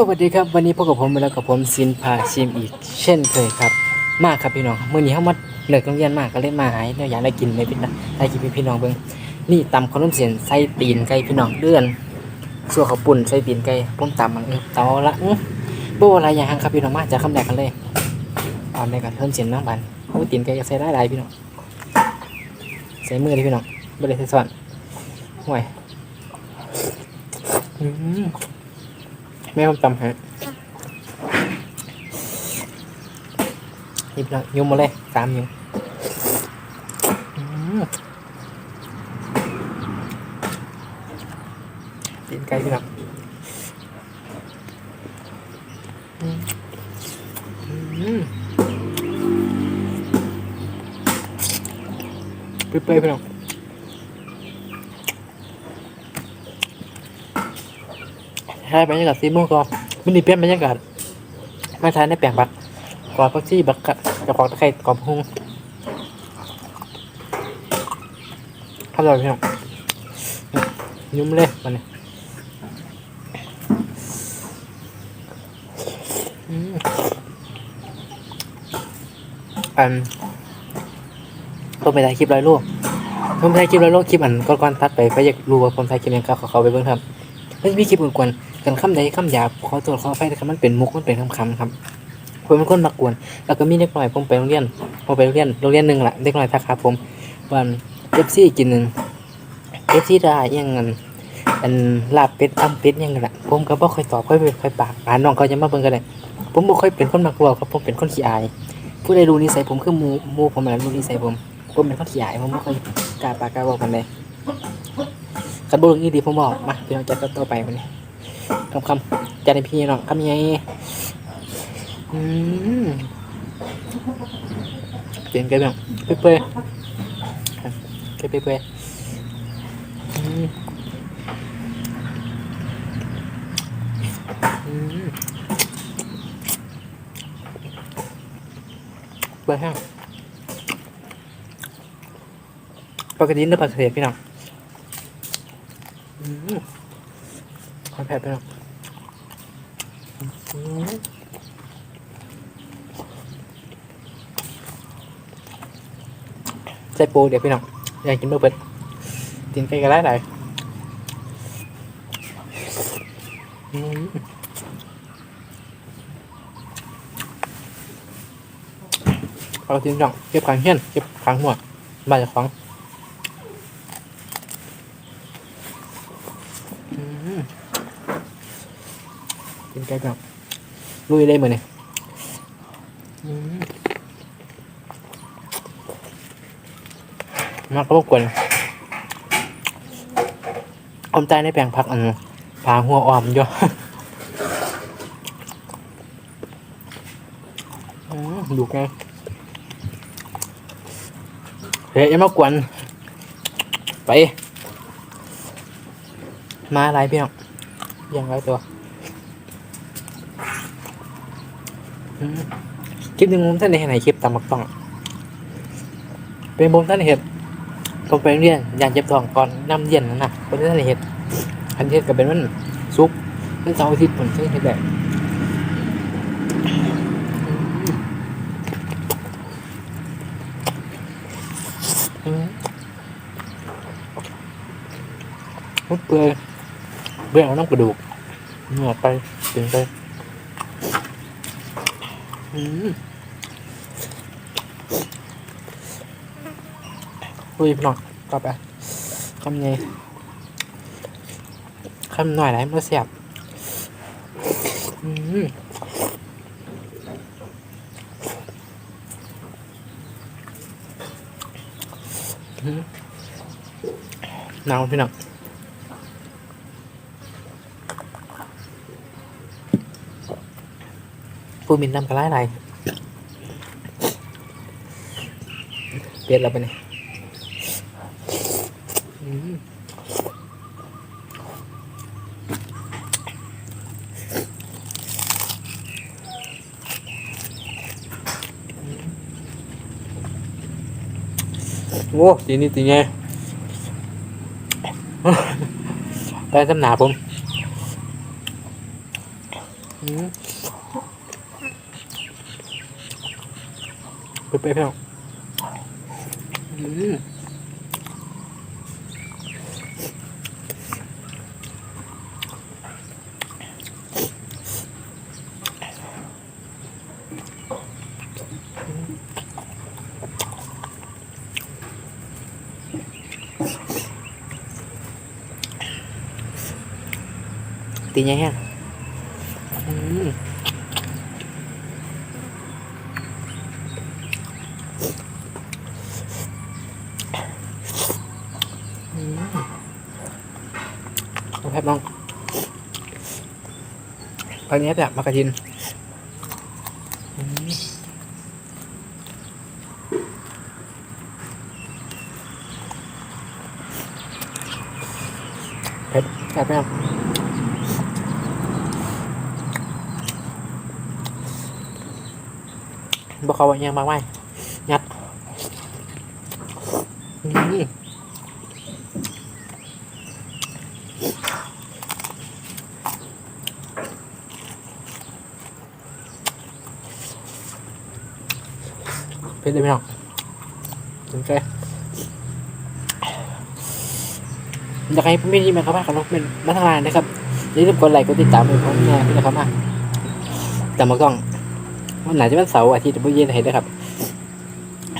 สวัสดีครับวันนี้พบกับผมแล้วกับผมซินพาชิมอีก เช่นเคยครับ มากครับพี่น้องมื่อนี้เข้ามาเลิกโรงเรียนมากก็เลยมาหายเนี่ยอยากได้กินไหมพี่น้องได้กินพี่น้องเบิ่งนี่ตำขนมเสียนใส่ตีนไก่พี่น้องเดือนส่วนข้าวปุ่นใส่ตีนไก่ผมตำมันเออตาละอื้อโบอะไรอย่างครับพี่น้องมาจากคำแรกกันเลยเอาในกันเพิ่มเสียนน้องบันโอ้ตีนไก่ก็ใส่ได้หลายพี่น้องใส่มือเลยพี่น้องไม่ได้ใส่ซ้อนห่วยอืม แม่ผมตำให้หยิบแล้วยุ่มมาเลยสามยุ่มอืมตีนไก่พี่น้องอืมอืมเปื่อยๆพี่น้อง ใช่บรรยากาศซีโม่ก็มันดีเปลี่ยนบรรยากาศมาทานในแปลงบักกอดพักซี่บักกะกระเพาะตะไคร้กรอบพุงอร่อยพี่น้องยุ่มเลยมันนี่อืมอันผมไปถ่ายคลิปร้อยลูกผมถ่ายคลิปร้อยลูกคลิปอันก่อนๆตัดไปก็อยากรู้ว่าผมถ่ายคลิปยังครับขอเขาไปเบิ่งครับไม่มีคลิปอื่นกวน กันคำใดคำหยาบขอตัวขอไฟแต่คำมันเป็นมุกมันเป็นคำคำครับผมเป็นคนมักวน แล้วก็มีเด็กน้อยผมไปโรงเรียนผมไปโรงเรียนโรงเรียนหนึ่งแหละเด็กน้อยทักครับผมวันเอฟซีกินหนึ่งเอฟซีได้ยังเงินอันลาบเป็ดตำเป็ดยังกันละผมก็บ่ค่อยตอบค่อยค่อยปากอ่านน้องเขาจะมาเบิ่งกันเลยผมบ่ค่อยเป็นคนมักเว้าครับผมเป็นคนขี้อาย ผู้ใดรู้นิสัยผมคือหมูหมูผมนั่นแหละรู้นิสัยผมผมเป็นคนขี้อายผมบ่ค่อยกล้าปากกล้าเว้ากันเลยคันบุรุษนี่ดีผมบอกมาพี่น้องจะต่อไปมันนี่ คำคำจะในพี่น้องคำยังไงอืมเปลี่ยนกันบ้างเปื่อยเปื่อเปื่อยเปื่อยอืมอืมเปื่อยแห้งปกติเนื้อปลาเสียพี่น้องอืม ขอยแผลไปหน่อยอืมใส่ปูเดี๋ยวพี่น้องอยากกินเบอร์เปิดกินไก่กันได้ไหนเอาทิ้งจ่องเก็บขางเฮี้ยนเก็บขางหัวบาดจากของ อืม กินไก่กับลุยได้เหมือนเนี่ยมากก็รบกวนอมใจในแปลงผักอันพาหัวออมย่อดูไงเฮ้ยย่ามากวน ไป มาอะไรเพี่องยังไรตัวอืม คลิปหนึ่งผมท่านในไหนคลิปตามมักต้อง เป็นผมท่านเห็ดผมไปเรียนยานเจ็บท้องก่อนน้ำเย็นนั่นนะคนท่านเห็ดอันเห็ดก็เป็นมันซุปมันเสาร์อาทิตย์ผมท่านเห็ดแบบอืมมันเปื่อยเบื่อเอาน้ำกระดูกเนื้อไปถึงไป อืมอุ้ยพี่องต่อไปคำไงคำหน่อยไหนมันเสียบอืมอืมหนาวพี่น้อง ผู้มินนำกระไรไรเปลี่ยนเราไปเนี่ยอืมโอ้ตีนี่ตีไงไปสำหนาผมอื มไปไปพี่น้องอืมตีไงแห้งอืมอืม เอาแพบน้องตอนนี้แบบมากระทินเผ็ดแซ่บไหมครับบอกเขาว่ายังมากไม่ยัดอืม เป็นได้ไหมน้องสนใจอยากให้พี่ที่มาเข้ามากับน้องเป็นมาทางไลน์นะครับอย่าลืมกดไลค์กดติดตามให้ผมแน่พี่นะครับมาแต่มากล้องวันไหนจะเป็นเสาร์อาทิตย์บุเย็นเห็นได้ครับ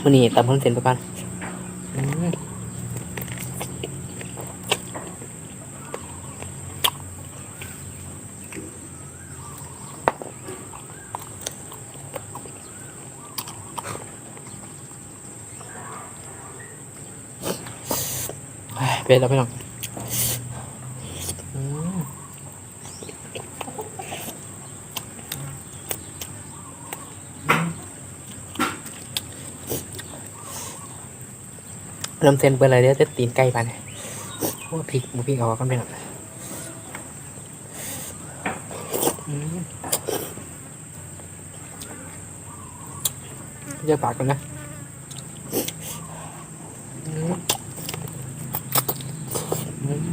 วันนี้ตามคนเซ็นประมาณอืม เฮ้ยเป็นแล้วพี่น้องเริ่มเซ็นเบอร์อะไรเดี๋ยวจะตีนใกล้ไปเนี่ยโอ้พริกมูพริกเอากันไปหน่อยอืมเยอะปากกันนะอืมอืม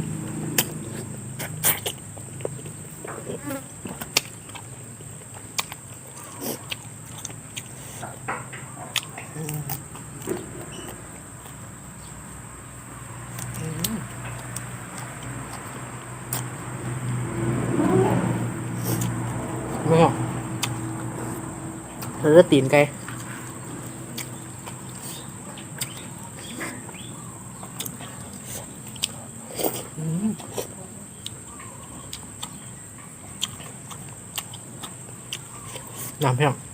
ไม่เอเราจะตีนไกลอืมน้ำพี่น้อง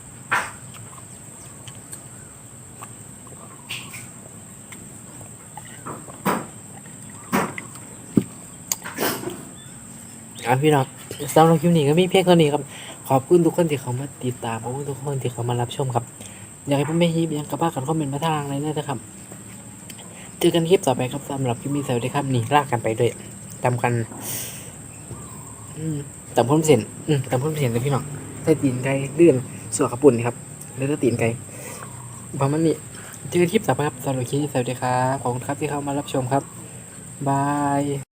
อะพี่น้องสำหรับคลิปนี้ก็มีเพียงเท่านี้ครับ ขอบคุณทุกคนที่เขามาติดตาม ขอบคุณทุกคนที่เขามารับชมครับ อยากให้ผมไม่ฮีบยังกระบ้ากันคอมเมนต์มาทางอะไรนะครับ เจอกันคลิปต่อไปครับสำหรับคลิปนี้สวัสดีครับ นี่ลากกันไปด้วยตากันตามพ้นเสียนตามพ้นเสียนเลยพี่น้องใส่ตีนไก่เลื่อนส่วนขับปุ่นครับแล้วก็ตีนไก่ประมาณนี้เจอกันคลิปต่อไปครับสำหรับคลิปนี้สวัสดีครับ ขอบคุณครับที่เข้ามารับชมครับบาย